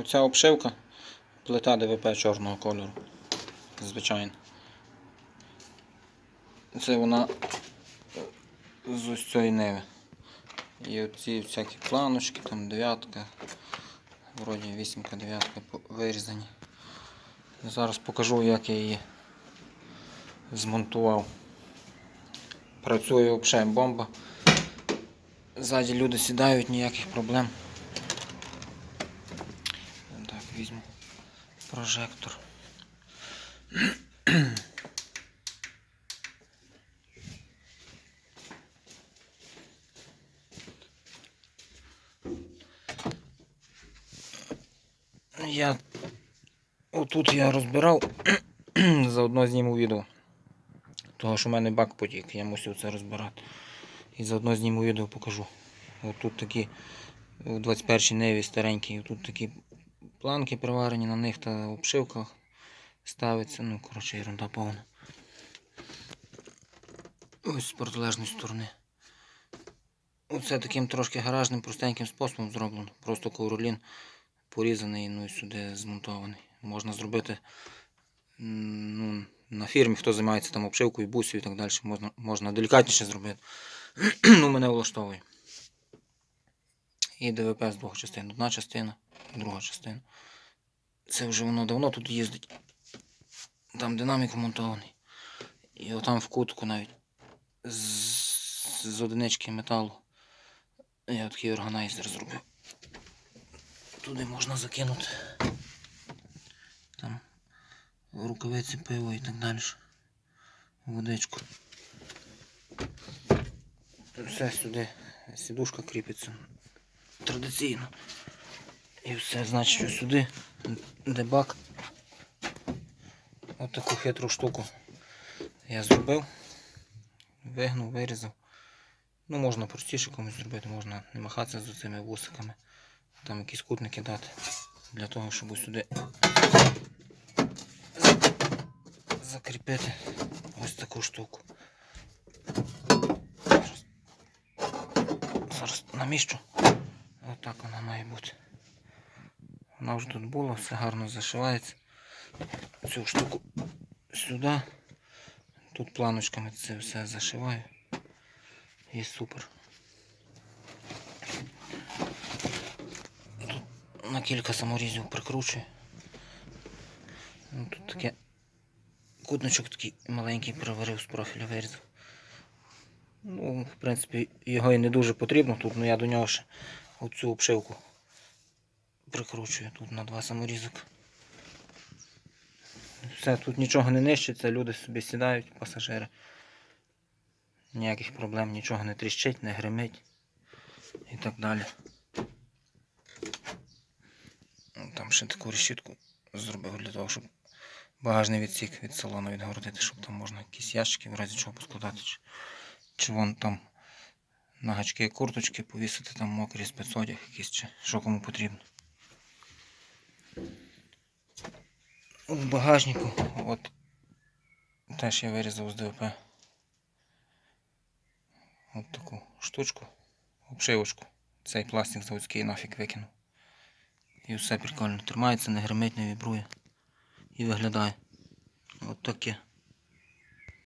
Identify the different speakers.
Speaker 1: Оця обшивка, плита ДВП чорного кольору. Звичайно. Це вона з ось цієї ниви. І оці всякі планочки, там дев'ятка, вроді вісімка, дев'ятка вирізані. Зараз покажу, як я її змонтував. Працює взагалі бомба. Ззаді люди сідають, ніяких проблем. Так, візьму прожектор. Я отут я розбирав, заодно зніму відео. Того, що в мене бак потік, я мусив це розбирати. І заодно зніму відео покажу. От тут такі у 21-й неві старенькі, тут такі планки приварені на них та обшивка ставиться. Ну, коротше, ерунда повна. Ось з протилежної сторони. Оце таким трошки гаражним простеньким способом зроблено. Просто ковролін порізаний, ну і сюди змонтований. Можна зробити ну, на фірмі, хто займається там обшивкою, бусів і так далі, можна, можна делікатніше зробити. ну, мене влаштовує. І ДВП з двох частин. Одна частина, друга частина. Це вже воно давно тут їздить. Там динамік вмонтований. І отам в кутку навіть з, з одинички металу. Я такий органайзер зробив. Туди можна закинути. Там рукавиці, пиво і так далі. Водичку. Все сюди. Сідушка кріпиться традиційно. І все, значить, що сюди, де бак. Ось таку хитру штуку я зробив. Вигнув, вирізав. Ну, можна простіше комусь зробити, можна не махатися з цими вусиками. Там якісь кутники дати. Для того, щоб сюди закріпити ось таку штуку. Зараз, зараз наміщу. Отак вона має бути. Вона вже тут була, все гарно зашивається. Цю штуку сюди. Тут планочками це все зашиваю. І супер. Тут на кілька саморізів прикручую. Ну, тут таке кутничок такий маленький приварив з профіля вирізав. Ну, в принципі, його і не дуже потрібно тут, але я до нього ще оцю обшивку прикручую тут на два саморізок. Все, тут нічого не нищиться, люди собі сідають, пасажири. Ніяких проблем, нічого не тріщить, не гримить і так далі. Ну, Там ще таку решітку зробив для того, щоб багажний відсік від салону відгородити, щоб там можна якісь ящики в разі чого поскладати. Чи, чи вон там на гачки курточки повісити, там мокрі спецодяг якийсь, чи що кому потрібно. В багажнику от теж я вирізав з ДВП. От таку штучку, обшивочку. Цей пластик заводський нафіг викинув. І все прикольно. Тримається, не гримить, не вібрує. І виглядає. От таке.